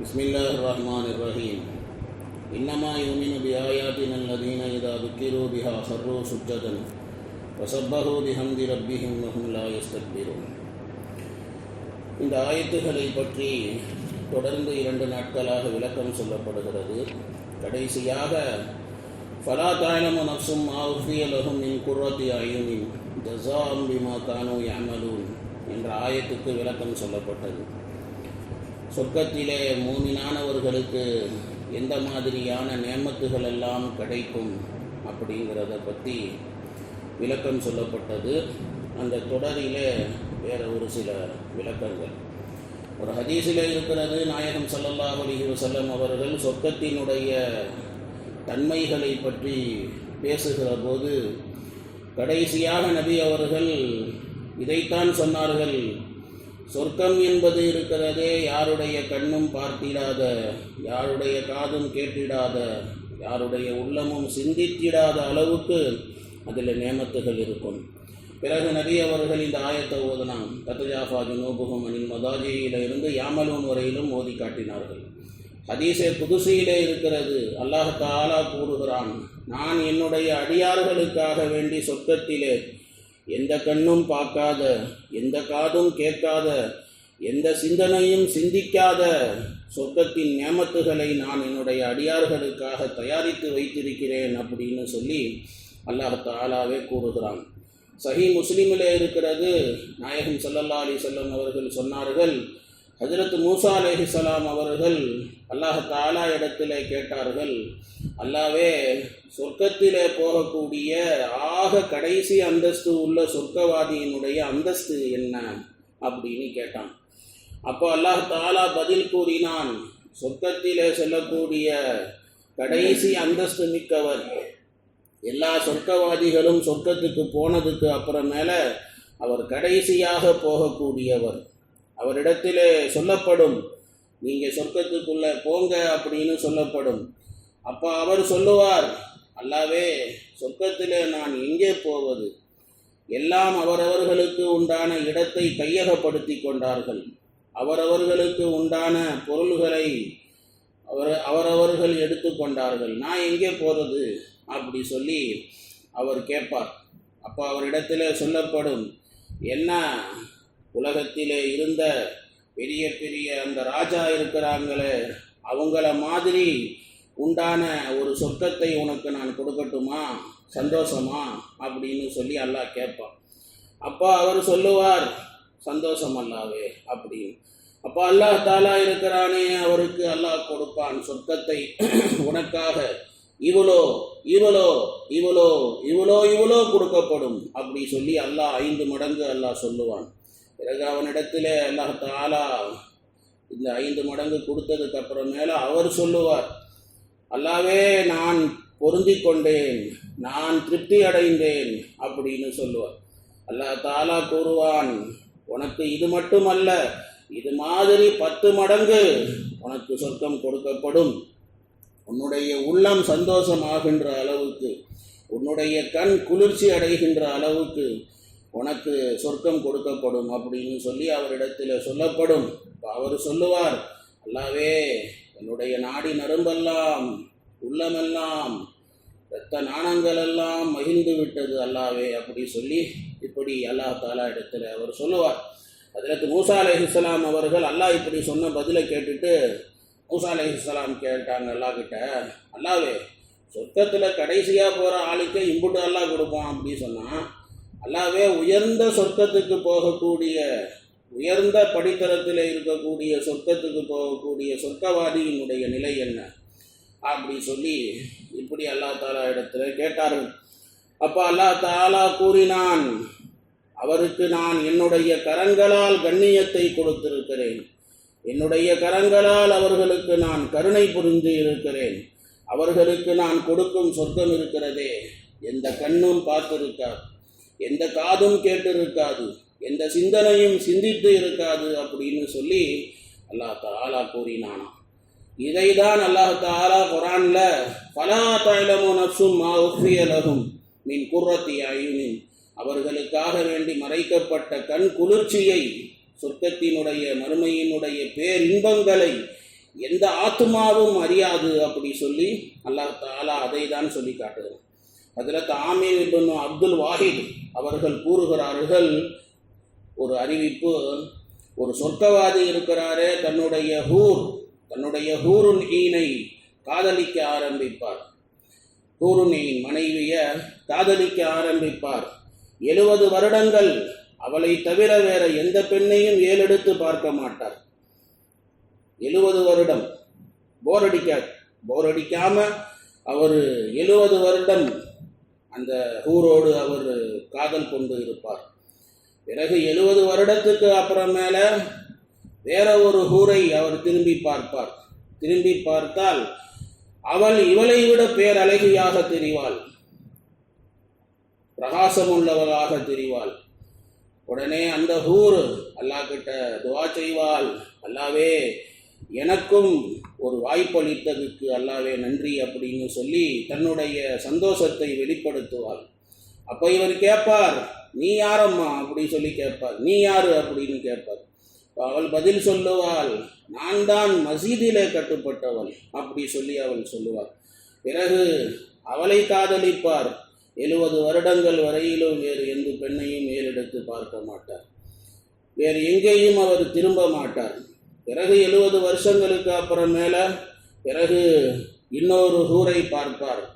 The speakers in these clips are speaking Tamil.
بسم الله الرحمن الرحيم إنما يؤمن بآياتنا الذين إذا ذكروا بها خروا سجدا وسبحوا بحمد ربهم وهم لا يستكبرون இந்த ஆயத்துகளை பற்றி தொடர்ந்து இரண்டு நாட்களாக விளக்கம் சொல்லப்படுகிறது கடைசியாக ஃபலா தாயலமு நப்சும் ஆஃபிய லஹும் மின் குர்ரத்தி அயுனின் ஜஸாம் பிமா கானு யமலூன் என்ற ஆயத்துக்கு விளக்கம் சொல்லப்பட்டது சொர்க்கத்திலே மூமினானவர்களுக்கு எந்த மாதிரியான நேமத்துகள் எல்லாம் கிடைக்கும் அப்படிங்கிறத பற்றி விளக்கம் சொல்லப்பட்டது. அந்த தொடரிலே வேற ஒரு சில விளக்கங்கள். ஒரு ஹதீஸில் இருக்கிறது நாயகம் சல்லல்லா அலிஹி வசல்லம் அவர்கள் சொர்க்கத்தினுடைய தன்மைகளை பற்றி பேசுகிற போது கடைசியாக நபி அவர்கள் இதைத்தான் சொன்னார்கள். சொர்க்கம் என்பது இருக்கிறதே யாருடைய கண்ணும் பார்த்திடாத யாருடைய காதும் கேட்டிடாத யாருடைய உள்ளமும் சிந்தித்திடாத அளவுக்கு அதில் நேமத்துகள் இருக்கும். பிறகு நபி அவர்கள் இந்த ஆயத்தை ஓதனாம் கத்தஜாஃபா ஜுனூபுகம் அனில் மதாஜியில இருந்து யாமலூன் வரையிலும் ஓதி காட்டினார்கள். ஹதீஸே புதுசையிலே இருக்கிறது. அல்லாஹ் தாலா கூறுகிறான் நான் என்னுடைய அடியார்களுக்காக வேண்டி சொர்க்கத்திலே எந்த கண்ணும் பார்க்காத எந்த காதும் கேட்காத எந்த சிந்தனையும் சிந்திக்காத சொர்க்கத்தின் நியமத்துகளை நான் என்னுடைய அடியார்களுக்காக தயாரித்து வைத்திருக்கிறேன் அப்படின்னு சொல்லி அல்லாஹ் தாலாவே கூறுகிறான். சஹி முஸ்லீமில் இருக்கிறது நாயகம் சல்லல்லா அலி செல்லம் அவர்கள் சொன்னார்கள் ஹஜரத் மூசா அலேஹிசலாம் அவர்கள் அல்லாஹ் தாலா இடத்திலே கேட்டார்கள். அல்லாவே சொர்க்கத்திலே போகக்கூடிய ஆக கடைசி அந்தஸ்து உள்ள சொர்க்கவாதியினுடைய அந்தஸ்து என்ன அப்படின்னு கேட்டான். அப்போ அல்லாஹ் தாலா பதில் கூறினான் சொர்க்கத்திலே செல்லக்கூடிய கடைசி அந்தஸ்து மிக்கவர். எல்லா சொர்க்கவாதிகளும் சொர்க்கத்துக்கு போனதுக்கு அப்புறமேல அவர் கடைசியாக போகக்கூடியவர். அவரிடத்திலே சொல்லப்படும். நீங்கள் சொர்க்கத்துக்குள்ளே போங்க அப்படின்னு சொல்லப்படும். அப்போ அவர் சொல்லுவார் அல்லாவே சொர்க்கத்தில் நான் எங்கே போவது? எல்லாம் அவரவர்களுக்கு உண்டான இடத்தை கையகப்படுத்தி கொண்டார்கள். அவரவர்களுக்கு உண்டான பொருள்களை அவர் அவரவர்கள் எடுத்துக்கொண்டார்கள் நான் எங்கே போகிறது அப்படி சொல்லி அவர் கேட்பார். அப்போ அவரிடத்தில் சொல்லப்படும் என்ன? உலகத்திலே இருந்த பெரிய பெரிய அந்த ராஜா இருக்கிறாங்களே அவங்கள மாதிரி உண்டான ஒரு சொர்க்கத்தை உனக்கு நான் கொடுக்கட்டுமா? சந்தோஷமா? அப்படின்னு சொல்லி அல்லாஹ் கேட்பான். அப்போ அவர் சொல்லுவார் சந்தோஷம் அல்லாவே அப்படின்னு. அப்போ அல்லாஹ் தாலா இருக்கிறானே அவருக்கு அல்லாஹ் கொடுப்பான் சொர்க்கத்தை. உனக்காக இவளோ இவளோ இவளோ இவளோ இவ்வளோ கொடுக்கப்படும் அப்படி சொல்லி அல்லாஹ் ஐந்து மடங்கு அல்லாஹ் சொல்லுவான். பிறகு அவனிடத்தில் அல்லாஹாலா இந்த ஐந்து மடங்கு கொடுத்ததுக்கு அப்புறமேல அவர் சொல்லுவார் அல்லாவே நான் பொருந்தி கொண்டேன் நான் திருப்தி அடைந்தேன் அப்படின்னு சொல்லுவார். அல்லாஹ் தாலா கூறுவான் உனக்கு இது மட்டுமல்ல இது மாதிரி பத்து மடங்கு உனக்கு சொர்க்கம் கொடுக்கப்படும். உன்னுடைய உள்ளம் சந்தோஷமாகின்ற அளவுக்கு உன்னுடைய கண் குளிர்ச்சி அடைகின்ற அளவுக்கு உனக்கு சொர்க்கம் கொடுக்கப்படும் அப்படின்னு சொல்லி அவரிடத்தில் சொல்லப்படும். அவர் சொல்லுவார் அல்லாவே என்னுடைய நாடி நரம்பெல்லாம் உள்ளமெல்லாம் இரத்த நாணங்கள் எல்லாம் மகிழ்ந்து விட்டது அல்லாவே அப்படி சொல்லி இப்படி அல்லாஹ் தாலா இடத்துல அவர் சொல்லுவார். அதில் மூசா அலைஹிஸ்லாம் அவர்கள் அல்லாஹ் இப்படி சொன்ன பதிலை கேட்டுட்டு மூசா அலைஹிஸ்லாம் கேட்டாங்க அல்லா கிட்ட அல்லாவே சொர்க்கத்தில் கடைசியாக போகிற ஆளுக்கு இம்புட்டு அல்லாஹ் கொடுப்பான் அப்படி சொன்னால் அல்லாவே உயர்ந்த சொர்க்கத்துக்கு போகக்கூடிய உயர்ந்த படித்தரத்தில் இருக்கக்கூடிய சொர்க்கத்துக்கு போகக்கூடிய சொர்க்கவாதியினுடைய நிலை என்ன? அப்படி சொல்லி இப்படி அல்லா தாலா இடத்துல கேட்டார்கள். அப்போ அல்லா தாலா கூறினான் அவருக்கு நான் என்னுடைய கரங்களால் கண்ணியத்தை கொடுத்திருக்கிறேன். என்னுடைய கரங்களால் அவர்களுக்கு நான் கருணை புரிந்து இருக்கிறேன். அவர்களுக்கு நான் கொடுக்கும் சொர்க்கம் இருக்கிறதே. எந்த கண்ணும் பார்த்திருக்கார். எந்த காதும் கேட்டு இருக்காது எந்த சிந்தனையும் சிந்தித்து இருக்காது அப்படின்னு சொல்லி அல்லாஹ் தாலா கூறினானா. இதை தான் அல்லாஹ் தாலா குரான்ல பலா தைலமோ நப்சும் மா உஃபியலகும் மின் குர்ரத்தி அயுனின். அவர்களுக்காக வேண்டி மறைக்கப்பட்ட கண் குளிர்ச்சியை சொர்க்கத்தினுடைய மறுமையினுடைய பேரின்பங்களை எந்த ஆத்மாவும் அறியாது அப்படி சொல்லி அல்லாஹ் தாலா அதை தான் சொல்லி காட்டுகிறோம் அதில் தாமீர் இப்னு அப்துல் வாஹித் அவர்கள் கூறுகிறார்கள் ஒரு அறிவிப்பு ஒரு சொர்க்கவாதி இருக்கிறாரே தன்னுடைய ஹூர் தன்னுடைய ஹூருன் ஈனை காதலிக்க ஆரம்பிப்பார். ஹூருனின் மனைவியை காதலிக்க ஆரம்பிப்பார். எழுபது வருடங்கள் அவளை தவிர வேற எந்த பெண்ணையும் ஏலெடுத்து பார்க்க மாட்டார். எழுபது வருடம் போர் அடிக்காது போர் அடிக்காம அவர் எழுபது வருடம் அந்த ஹூரோடு அவர் காதல் கொண்டு இருப்பார். பிறகு எழுபது வருடத்துக்கு அப்புறமேல வேற ஒரு ஹூரை அவர் திரும்பி பார்ப்பார். திரும்பி பார்த்தால் அவள் இவளை விட பேரழகியாக தெரிவாள். பிரகாசம் உள்ளவளாக தெரிவாள். உடனே அந்த ஹூர் அல்லாஹ் கிட்ட துவா செய்வாள். அல்லாவே எனக்கும் ஒரு வாய்ப்பளித்ததுக்கு அல்லாவே நன்றி அப்படின்னு சொல்லி தன்னுடைய சந்தோஷத்தை வெளிப்படுத்துவாள். அப்போ இவர் கேட்பார் நீ யாரம்மா? அப்படின்னு சொல்லி கேட்பார் நீ யாரு? அப்படின்னு கேட்பார் அவள் பதில் சொல்லுவாள் நான் தான் மசீதிலே கட்டுப்பட்டவள் அப்படி சொல்லி அவள் சொல்லுவாள். பிறகு அவளை காதலிப்பார். எழுபது வருடங்கள் வரையிலும் வேறு எந்த பெண்ணையும் மேலெடுத்து பார்க்க மாட்டார். வேறு எங்கேயும் அவர் திரும்ப மாட்டார். பிறகு எழுபது வருஷங்களுக்கு அப்புறமேல பிறகு இன்னொரு ஹூரை பார்ப்பார்.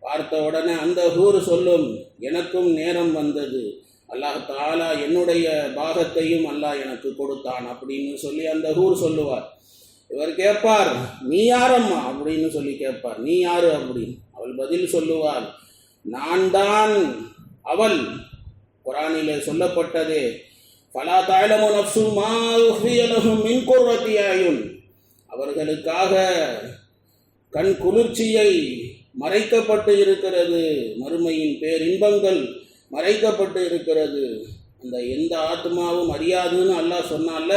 பார்த்த உடனே அந்த ஹூர் சொல்லும் எனக்கும் நேரம் வந்தது. அல்லாஹ் தாலா என்னுடைய பாகத்தையும் அல்லாஹ் எனக்கு கொடுத்தான் அப்படின்னு சொல்லி அந்த ஹூர் சொல்லுவார். இவர் கேட்பார் நீ யாரம்மா? அப்படின்னு சொல்லி கேட்பார் நீ யாரு? அப்படின்னு. அவள் பதில் சொல்லுவாள் நான் தான் அவள். குரானிலே சொல்லப்பட்டதே ஃபலா தாயலமோ நப்சு மின் குர்ரத்தி அவர்களுக்காக கண் குளிர்ச்சியை மறைக்கப்பட்டு இருக்கிறது. மறுமையின் பேரின்பங்கள் மறைக்கப்பட்டு இருக்கிறது. அந்த எந்த ஆத்மாவும் அறியாதுன்னு அல்லாஹ் சொன்னால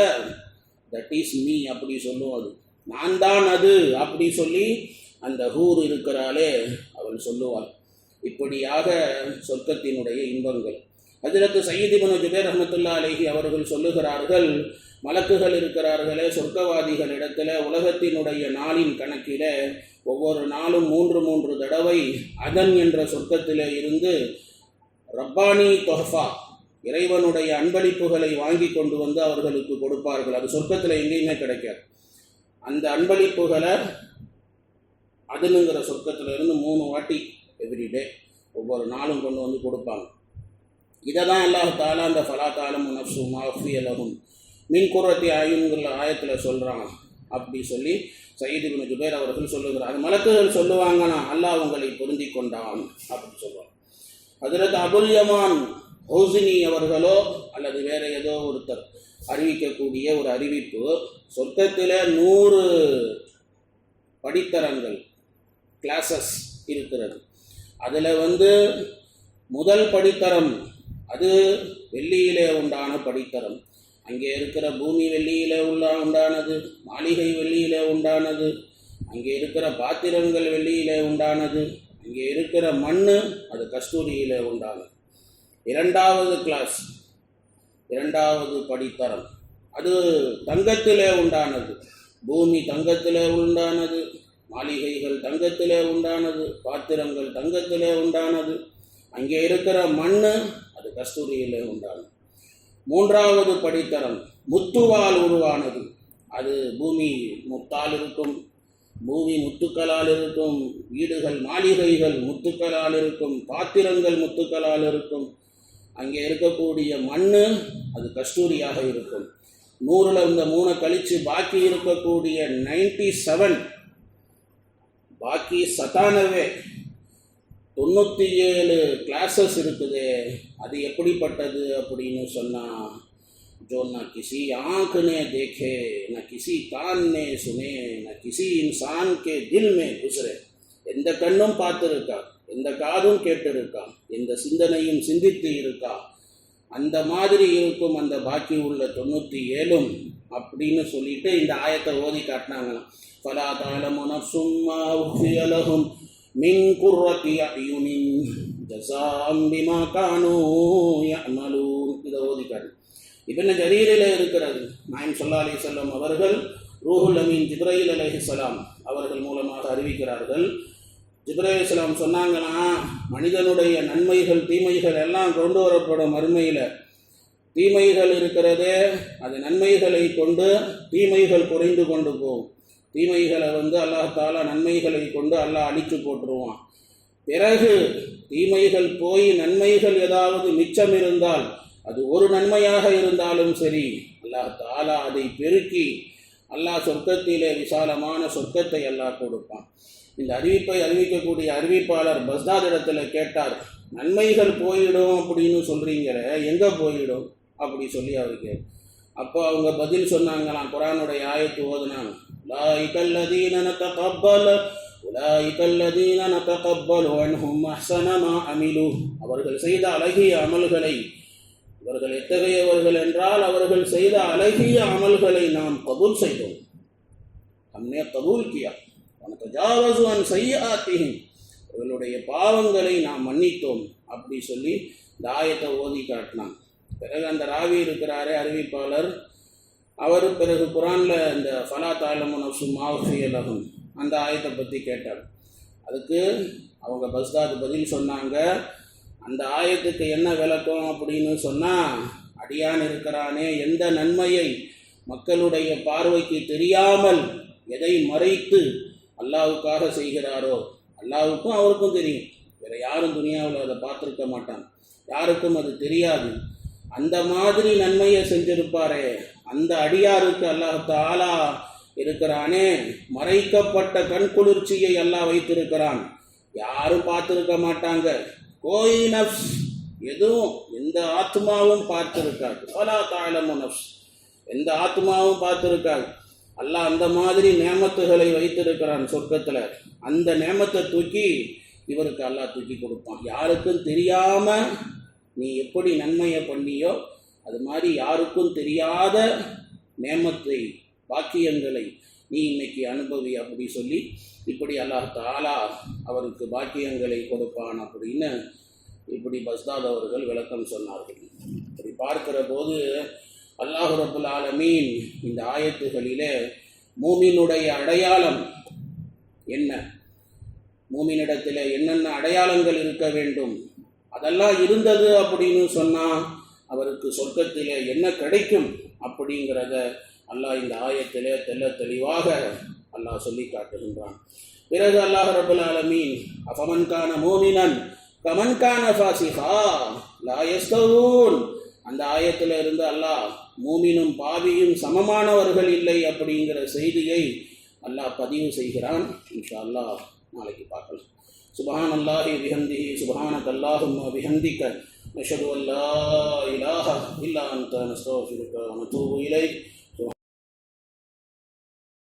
தட் இஸ் மீ அப்படி சொல்லும் அது நான் தான் அது அப்படி சொல்லி அந்த ஹூர் இருக்கிறாளே அவள் சொல்லுவாள். இப்படியாக சொர்க்கத்தினுடைய இன்பங்கள். அதிரத்து சயீத் இப்னு அஹமத்துல்லா அலேஹி அவர்கள் சொல்லுகிறார்கள் மலக்குகள் இருக்கிறார்களே சொர்க்கவாதிகள் இடத்துல உலகத்தினுடைய நாளின் கணக்கில ஒவ்வொரு நாளும் மூன்று மூன்று தடவை அதன் என்ற சொர்க்கத்தில் இருந்து ரப்பானி தொஹஃபா இறைவனுடைய அன்பளிப்புகளை வாங்கி கொண்டு வந்து அவர்களுக்கு கொடுப்பார்கள். அது சொர்க்கத்தில் எங்கேயுமே கிடைக்காது. அந்த அன்பளிப்புகளை அதனுங்கிற சொர்க்கத்தில் இருந்து மூணு வாட்டி எவ்ரிடே ஒவ்வொரு நாளும் கொண்டு வந்து கொடுப்பாங்க. இதை தான் அல்லாஹ் தாலா அந்த ஃபலாத்தாலும் தாலம் நப்சு மாஃபி அலகும் மின் குரத்தி ஆயுங்கிற ஆயத்தில் சொல்கிறான் அப்படி சொல்லி சயீது பின் ஜுபேர் அவர்கள் சொல்லுகிறார். மலக்குகள் சொல்லுவாங்கன்னா அல்லாஹ் உங்களை பொருந்தி கொண்டான். அப்படின்னு சொல்லுவாங்க அதில் அபுல் யமான் அவர்களோ அல்லது வேற ஏதோ ஒருத்தர் அறிவிக்கக்கூடிய ஒரு அறிவிப்பு சொர்க்கத்தில் நூறு படித்தரங்கள் கிளாஸஸ் இருக்கிறது. அதில் வந்து முதல் படித்தரம் அது வெள்ளியிலே உண்டான படித்தரம். அங்கே இருக்கிற பூமி வெள்ளியிலே உள்ள உண்டானது மாளிகை வெள்ளியிலே உண்டானது அங்கே இருக்கிற பாத்திரங்கள் வெள்ளியிலே உண்டானது அங்கே இருக்கிற மண் அது கஸ்தூரியிலே உண்டானது. இரண்டாவது கிளாஸ் இரண்டாவது படித்தரம். அது தங்கத்திலே உண்டானது பூமி தங்கத்திலே உண்டானது மாளிகைகள் தங்கத்திலே உண்டானது பாத்திரங்கள் தங்கத்திலே உண்டானது அங்கே இருக்கிற மண் கஸ்தூரியிலே உண்டானது. மூன்றாவது படித்தரம் முத்துவால் உருவானது. அது பூமி முத்தால் இருக்கும் பூமி முத்துக்களால் இருக்கும் வீடுகள் மாளிகைகள் முத்துக்களால் இருக்கும் பாத்திரங்கள் முத்துக்களால் இருக்கும். அங்கே இருக்கக்கூடிய மண் அது கஸ்தூரியாக இருக்கும். நூறில் இந்த மூணை கழித்து பாக்கி இருக்கக்கூடிய நைன்டி செவன் பாக்கி சத்தானவே தொண்ணூற்றி ஏழு கிளாஸஸ் இருக்குது அது எப்படிப்பட்டது அப்படின்னு சொன்னால் जो न किसी आँख ने देखे न किसी कान ने सुने न किसी इंसान के दिल में गुजरे எந்த கண்ணும் பார்த்துருக்கா எந்த காதும் கேட்டிருக்கா எந்த சிந்தனையும் சிந்தித்து இருக்கா அந்த மாதிரி இருக்கும் அந்த பாக்கி உள்ள தொண்ணூற்றி ஏழும் அப்படின்னு சொல்லிட்டு இந்த ஆயத்தை ஓதி காட்டினாங்களாம் ஃபலா தாலமுன சும்மா உஃபியலகும் மின் குர்ரத்தி அயுனின் ஜசாம் பிமா கானூ யஅமலூன் இதை ஓதி காட்டு ஜரீரில் இருக்கிறது நாயம் சொல்லா அலி செல்லம் அவர்கள் ரூஹுல் அமீன் அலஹி அலைஹிஸ்ஸலாம் அவர்கள் மூலமாக அறிவிக்கிறார்கள் ஜிப்ராயில் சலாம் சொன்னாங்கன்னா மனிதனுடைய நன்மைகள் தீமைகள் எல்லாம் கொண்டு வரப்படும் அருமையில் தீமைகள் இருக்கிறதே அது நன்மைகளை கொண்டு தீமைகள் குறைந்து கொண்டு போகும் தீமைகளை வந்து அல்லாஹ் தாலா நன்மைகளை கொண்டு அல்லாஹ் அழித்து போட்டுருவான். பிறகு தீமைகள் போய் நன்மைகள் ஏதாவது மிச்சம் இருந்தால் அது ஒரு நன்மையாக இருந்தாலும் சரி அல்லாஹ் தாலா அதை பெருக்கி அல்லாஹ் சொர்க்கத்திலே விசாலமான சொர்க்கத்தை அல்லாஹ் கொடுப்பான். இந்த அறிவிப்பை அறிவிக்கக்கூடிய அறிவிப்பாளர் பஸ்தாத் இடத்துல கேட்டார் நன்மைகள் போயிடும் அப்படின்னு சொல்கிறீங்கிற எங்கே போயிடும்? அப்படி சொல்லி அவருக்கு அப்போ அவங்க பதில் சொன்னாங்களாம் குரானுடைய ஆயத்து ஓதுனாங்க. أولئك الذين نتقبل أولئك الذين نتقبل عنهم أحسن ما عملوا. அவர்கள் செய்த அழகிய அமல்களை இவர்கள் எத்தகையவர்கள் என்றால் அவர்கள் செய்த அழகிய அமல்களை நாம் கபூல் செய்தோம். அம்னே கபூல் கியா உனக்கு ஜாவசுவன் செய்யாத்தியும் இவர்களுடைய பாவங்களை நாம் மன்னித்தோம். அப்படி சொல்லி தாயத்தை ஓதி காட்டினான். பிறகு அந்த ராவி இருக்கிறாரே அறிவிப்பாளர் அவர் பிறகு குரானில் இந்த ஃபலா தாலமு நப்சு மாஃபியலகும் அந்த ஆயத்தை பற்றி கேட்டார். அதுக்கு அவங்க பஸ்தாது பதில் சொன்னாங்க அந்த ஆயத்துக்கு என்ன விளக்கம் அப்படின்னு சொன்னால் அடியான் இருக்கிறானே எந்த நன்மையை மக்களுடைய பார்வைக்கு தெரியாமல் எதை மறைத்து அல்லாவுக்காக செய்கிறாரோ அல்லாவுக்கும் அவருக்கும் தெரியும். வேறு யாரும் துணியாவில் அதை பார்த்துருக்க மாட்டான். யாருக்கும் அது தெரியாது. அந்த மாதிரி நன்மையை செஞ்சிருப்பாரே. அந்த அடியாருக்கு அல்லாஹாலா இருக்கிறானே மறைக்கப்பட்ட கண் குளிர்ச்சியை வைத்திருக்கிறான். யாரும் பார்த்துருக்க மாட்டாங்க. கோயில் நப்ஸ் எதுவும் எந்த ஆத்மாவும் பார்த்துருக்காது. பலா தாழமு நப்ஸ் எந்த ஆத்மாவும் பார்த்துருக்காது. அல்லாஹ் அந்த மாதிரி நேமத்துகளை வைத்திருக்கிறான் சொர்க்கத்தில். அந்த நேமத்தை தூக்கி இவருக்கு அல்லாஹ் தூக்கி கொடுப்பான். யாருக்கும் தெரியாமல் நீ எப்படி நன்மையை பண்ணியோ அது மாதிரி யாருக்கும் தெரியாத நேமத்தை பாக்கியங்களை நீ இன்னைக்கு அனுபவி அப்படி சொல்லி இப்படி அல்லாஹ் தாலா அவருக்கு பாக்கியங்களை கொடுப்பான் அப்படின்னு இப்படி பஸ்தாத் அவர்கள் விளக்கம் சொன்னார்கள். இப்படி பார்க்கிற போது அல்லாஹு ரபுல் ஆலமீன் இந்த ஆயத்துகளிலே மூமினுடைய அடையாளம் என்ன? மூமினிடத்தில் என்னென்ன அடையாளங்கள் இருக்க வேண்டும்? அதெல்லாம் இருந்தது அப்படின்னு சொன்னால் அவருக்கு சொர்க்கத்தில் என்ன கிடைக்கும் அப்படிங்கிறத அல்லாஹ் இந்த ஆயத்திலே தெல்ல தெளிவாக அல்லாஹ் சொல்லி காட்டுகின்றான். பிறகு அல்லாஹ் ரபுல் ஆலமீன் அபமன்கான மோமினன் கமன்கான ஃபாசிஹா லாயஸ்தவூன் அந்த ஆயத்தில் இருந்து அல்லாஹ் மூமினும் பாவியும் சமமானவர்கள் இல்லை அப்படிங்கிற செய்தியை அல்லாஹ் பதிவு செய்கிறான். இன்ஷா அல்லாஹ் நாளைக்கு பார்க்கலாம். سبحان الله بحمده سبحانك اللهم وبحمدك نشهد أن لا إله إلا أنت نستغفرك ونتوب إليك.